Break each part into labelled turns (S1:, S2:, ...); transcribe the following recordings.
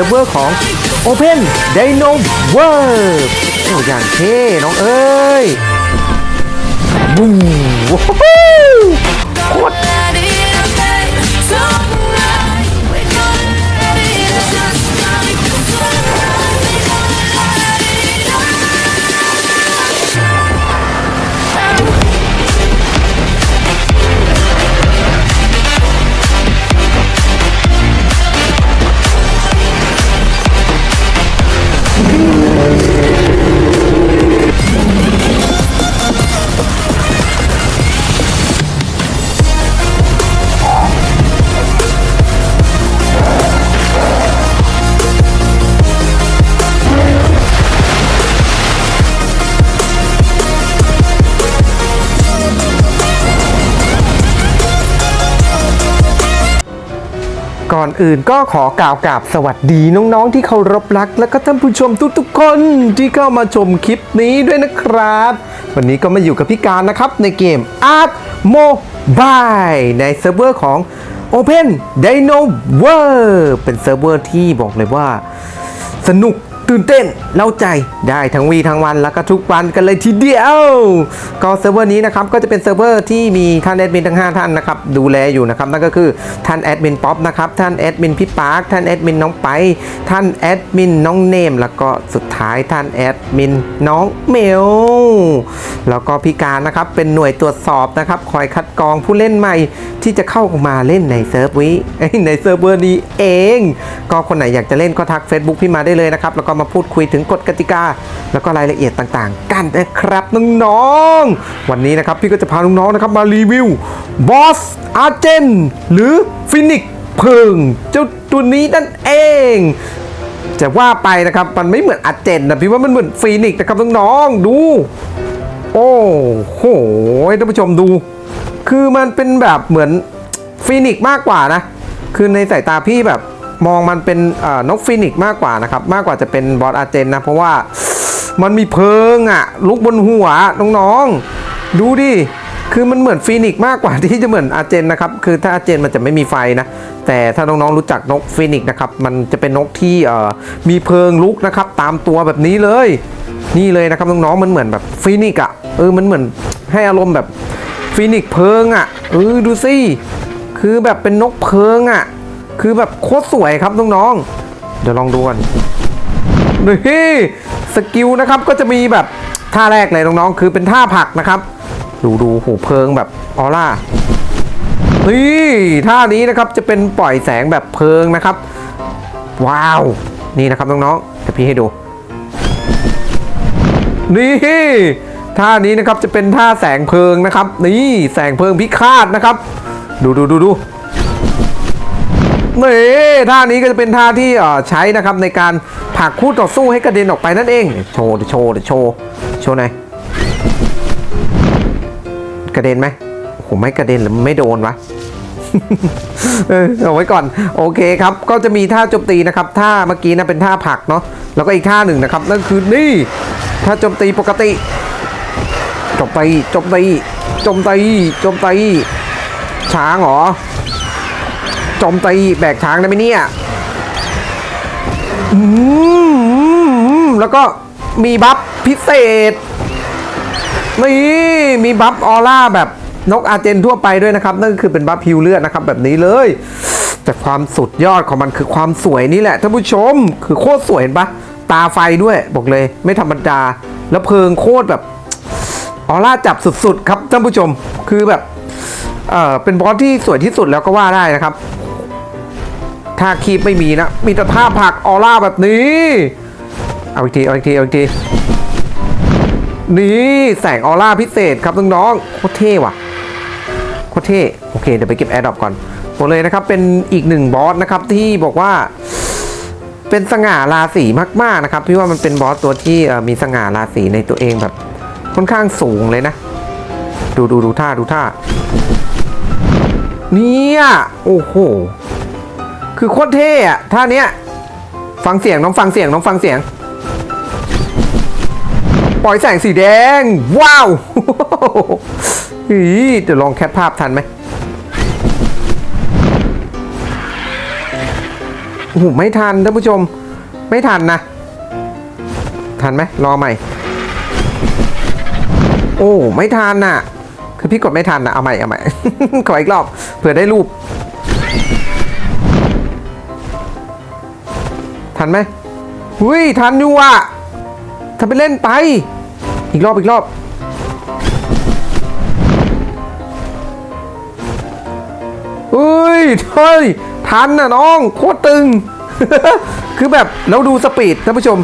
S1: ซิร์ฟเวอร์ของ Open Dino World โอ้อย่างเท่น้องเอ้ยบุ้งโคตร ก่อนอื่นก็ขอกล่าวกราบสวัสดีน้องๆ ที่เคารพรัก และก็ท่านผู้ชมทุกๆ คนที่เข้ามาชมคลิปนี้ด้วยนะครับ วันนี้ก็มาอยู่กับพี่การนะครับในเกม Art Mobile ในเซิร์ฟเวอร์ของ Open Dino World เป็นเซิร์ฟเวอร์ที่บอกเลยว่า สนุก ตื่นเต้นเล่าใจได้ทั้งวีทั้งวันแล้วก็ทุกวันกันเลยทีเดียว ก็เซิร์ฟเวอร์นี้นะครับก็จะเป็นเซิร์ฟเวอร์ที่มีท่านแอดมินทั้ง 5 ท่านนะครับดูแลอยู่นะครับนั่นก็คือท่านแอดมินป๊อปนะครับท่านแอดมินพี่ปาร์คท่านแอดมินน้องไปท่านแอดมินน้องเนม แล้วก็สุดท้ายท่านแอดมินน้องเมลแล้วก็พี่การนะครับเป็นหน่วยตรวจสอบนะครับคอยคัดกรองผู้เล่นใหม่ที่จะเข้ามาเล่นในเซิร์ฟวิในเซิร์ฟเวอร์นี้เอง ก็คนไหนอยากจะเล่นก็ทัก Facebook พี่มาได้เลยนะครับแล้วก็มาพูดคุยถึงกฎกติกา แล้วก็รายละเอียดต่างๆ กันนะครับน้องๆวันนี้นะครับพี่ก็จะพาน้องๆนะครับมารีวิวบอสอาร์เจนหรือฟินิกเพิงเจ้าตัวนี้นั่นเองจะว่าไปนะครับมันไม่เหมือนอาร์เจนนะพี่ว่ามันเหมือนฟีนิกนะครับน้องๆดู โอ้โหท่านผู้ชมดู คือมันเป็นแบบเหมือนฟีนิกมากกว่านะ คือในสายตาพี่แบบ มองมันเป็นนกฟีนิกซ์มากกว่านะครับมากกว่าจะเป็นบอสอาเจนนะเพราะว่ามันมีเพลิงอะลุกบนหัวน้องๆดูดิคือมันเหมือนฟีนิกซ์มากกว่าที่จะเหมือนอาเจนนะครับคือถ้าอาเจนมันจะไม่มีไฟนะแต่ถ้าน้องๆรู้จักนกฟีนิกซ์นะครับมันจะเป็นนกที่มีเพลิงลุกนะครับตามตัวแบบนี้เลย นี่เลยนะครับน้องๆมันเหมือนแบบฟีนิกซ์อะเออมันเหมือนให้อารมณ์แบบฟีนิกซ์เพลิงอะเออดูสิคือแบบเป็นนกเพลิงอะ คือแบบโคตรสวยครับน้องๆ เดี๋ยวลองดูกันนี่สกิลนะครับก็จะมีแบบท่าแรกเลยน้องๆ คือเป็นท่าผักนะครับ ดูดูหูเพิงแบบออร่านี่ท่านี้นะครับจะเป็นปล่อยแสงแบบเพิงนะครับ ว้าว นี่นะครับน้องๆเดี๋ยวพี่ให้ดู นี่ท่านี้นะครับจะเป็นท่าแสงเพลิงนะครับ นี่แสงเพลิงพิฆาตนะครับ ดูดูดูดู นี่ท่านี้ก็จะเป็นท่าที่ใช้นะครับในการผลักคู่ต่อสู้ให้กระเด็นออกไปนั่นเอง โชว์เดี๋ยวโชว์เดี๋ยวโชว์โชว์หนกระเด็นไหมโอ้โหไม่กระเด็นหรือไม่โดนวะเอาไว้ก่อนโอเคครับ ก็จะมีท่าโจมตีนะครับท่าเมื่อกี้นะเป็นท่าผักเนาะแล้วก็อีกท่าหนึ่งนะครับ นั่นคือนี่ท่าโจมตีปกติโจมตีโจมตีโจมตีโจมตีช้างเหรอ โจมตีแบกช้างได้ไหมเนี่ยอืมแล้วก็มีบัฟพิเศษนี่มีบัฟออร่าแบบนกอาเจนทั่วไปด้วยนะครับ นั่นคือเป็นบัฟฮิวเลือดนะครับ แบบนี้เลย แต่ความสุดยอดของมันคือความสวยนี่แหละท่านผู้ชม คือโคตรสวยเห็นปะตาไฟด้วยบอกเลย ไม่ธรรมดา แล้วเพลิงโคตรแบบออร่าจับสุดๆ ครับท่านผู้ชมคือแบบเออเป็นบอสที่สวยที่สุดแล้วก็ว่าได้นะครับ ถ้าคีบไม่มีนะ มีแต่ท่าผักออร่าแบบนี้ เอาอีกที เอาอีกที เอาอีกที นี่แสงออร่าพิเศษครับน้องๆโคตรเท่ว่ะโคตรเท่โอเค เดี๋ยวไปเก็บแอร์ดรอปก่อนบอกเลยนะครับ เป็นอีกหนึ่งบอสนะครับที่บอกว่า เป็นสง่าราศีมากๆนะครับ พี่ว่ามันเป็นบอสตัวที่มีสง่าราศีในตัวเองแบบ ค่อนข้างสูงเลยนะ ดูดูดูท่าดูท่าเนี่ยโอ้โห คือโคตรเท่อะท่าเนี้ยฟังเสียงน้องฟังเสียงน้องฟังเสียง ปล่อยแสงสีแดง ว้าวอีเดี๋ยวลองแคปภาพทันไหมโอ้โหไม่ทันท่านผู้ชม ไม่ทันนะ ทันไหมรอใหม่ โอ้ไม่ทันน่ะ คือพี่กดไม่ทันนะเอาใหม่เอาใหม่ ขออีกรอบเผื่อได้รูป ทันไหมหุยทันอยู่อะทำไปเล่นไป อีกรอบอีกรอบเฮ้ยเฮ้ยทันน่ะน้องโคตรตึง คือแบบแล้วดูสปีดท่านผู้ชม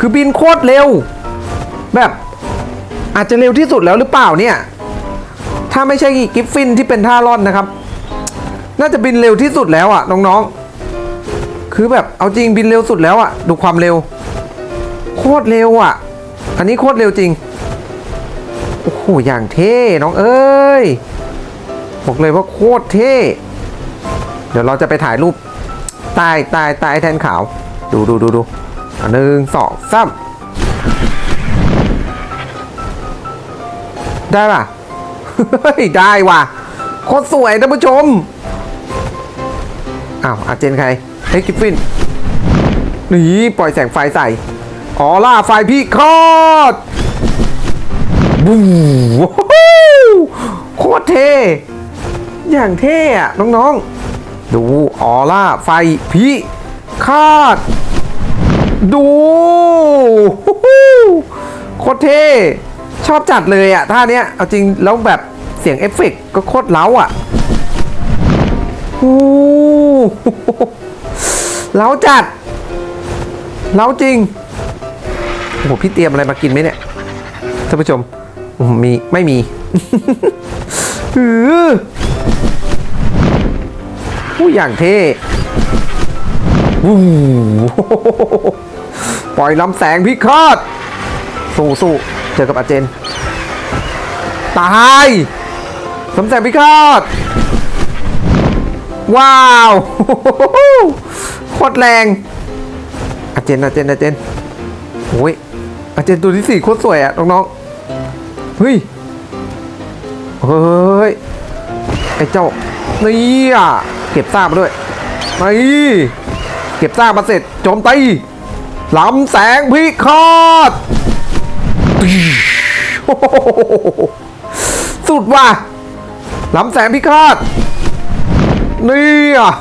S1: คือบินโคตรเร็ว แบบอาจจะเร็วที่สุดแล้วหรือเปล่าเนี่ย ถ้าไม่ใช่กิฟฟินที่เป็นท่าร่อนนะครับ น่าจะบินเร็วที่สุดแล้วอะน้องๆ คือแบบเอาจริงบินเร็วสุดแล้วอะดูความเร็ว โคตรเร็วอะอันนี้โคตรเร็วจริง โอ้โห อย่างเท่น้องเอ้ย บอกเลยว่าโคตรเท่ เดี๋ยวเราจะไปถ่ายรูปใต้ใต้ใต้แทนขาว ดูดูดูดูอะหนึ่งสองสามได้ป่ะ ได้ว่ะ โคตรสวยท่านผู้ชม อ้าวอาเจนใคร เฮ้ยกิฟฟินนี่ปล่อยแสงไฟใส่ออล่าไฟพี่คอดบูโคตรเท่อย่างเท่อะน้องๆ ดูออล่าไฟพี่คาด ดูโคตรเท่ชอบจัดเลยอะท่าเนี้ย เอาจริงแล้วแบบเสียงเอฟเฟกต์ก็โคตรเล้าอะโอ้ เล้าจัดเล้าจริง โอ้โหพี่เตรียมอะไรมากินไหมเนี่ย ท่านผู้ชม มีไม่มีหือผู้อย่างเท่ปล่อยลำแสงพิฆาตสู้สู้เจอกับอาเจน ตายลำแสงพิฆาตว้าว โคตรแรงอาเจนอาเจนอาเจนโอ้ยอาเจนตัวที่สี่โคตรสวยอะน้องๆเฮ้ยเฮ้ยไอ้เจ้านี่อะเก็บซากมาด้วยนี่เก็บซากมาเสร็จโจมตีลำแสงพิฆาตสุดว่ะลำแสงพิฆาตนี่อะ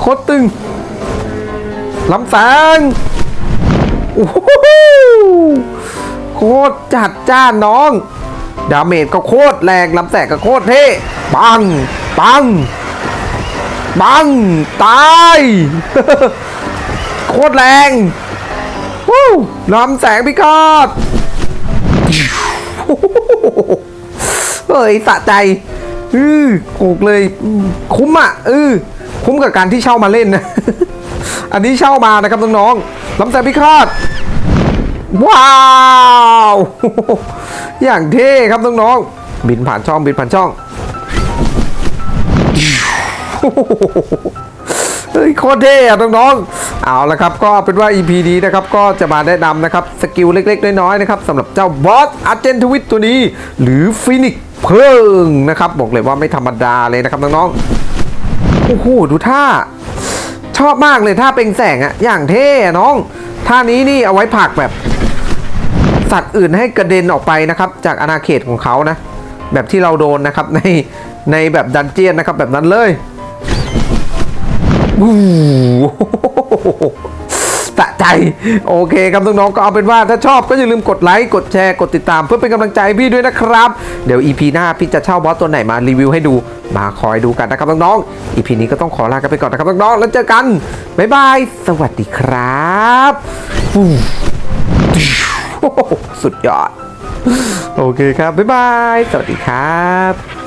S1: โคตรตึงลำแสงโอ้โหโคตรจัดจ้านน้อง ดาเมจก็โคตรแรงลำแสงก็โคตรเท่ปังปังปังตายโคตรแรงวู้ลำแสงพิฆาตเฮ้ยสะใจ อือถูกเลย คุ้มอะเออ คุ้มกับการที่เช่ามาเล่นนะ อันนี้เช่ามานะครับน้องๆลำแสงพิฆาตว้าว อย่างเท่ครับน้องๆบินผ่านช่องบินผ่านช่องเฮ้ยโคตรเท่อะน้องๆ เอาละครับก็เป็นว่า EP นี้นะครับก็จะมาแนะนำนะครับสกิลเล็กๆ น้อยๆนะครับสำหรับเจ้าบอสอาร์เจนทวิตตัวนี้ หรือฟินิกเพิ่งนะครับ บอกเลยว่าไม่ธรรมดาเลยนะครับน้องๆ โอ้โหดูท่า ชอบมากเลยท่าเป็นแสงอะอย่างเท่น้อง ท่านี้นี่เอาไว้ผลักแบบ สัตว์อื่นให้กระเด็นออกไปนะครับ จากอาณาเขตของเขานะ แบบที่เราโดนนะครับในในแบบดันเจียนนะครับแบบนั้นเลยวู้ สะใจ โอเคครับน้องๆก็เอาเป็นว่าถ้าชอบก็อย่าลืมกดไลค์กดแชร์กดติดตาม เพื่อเป็นกำลังใจพี่ด้วยนะครับ เดี๋ยว EP หน้าพี่จะเช่าบอสตัวไหนมารีวิวให้ดูมาคอยดูกันนะครับน้องๆ EP นี้ก็ต้องขอลากันไปก่อนนะครับน้องๆแล้วเจอกันบ๊ายบายสวัสดีครับสุดยอด โอเคครับ บ๊ายบาย สวัสดีครับ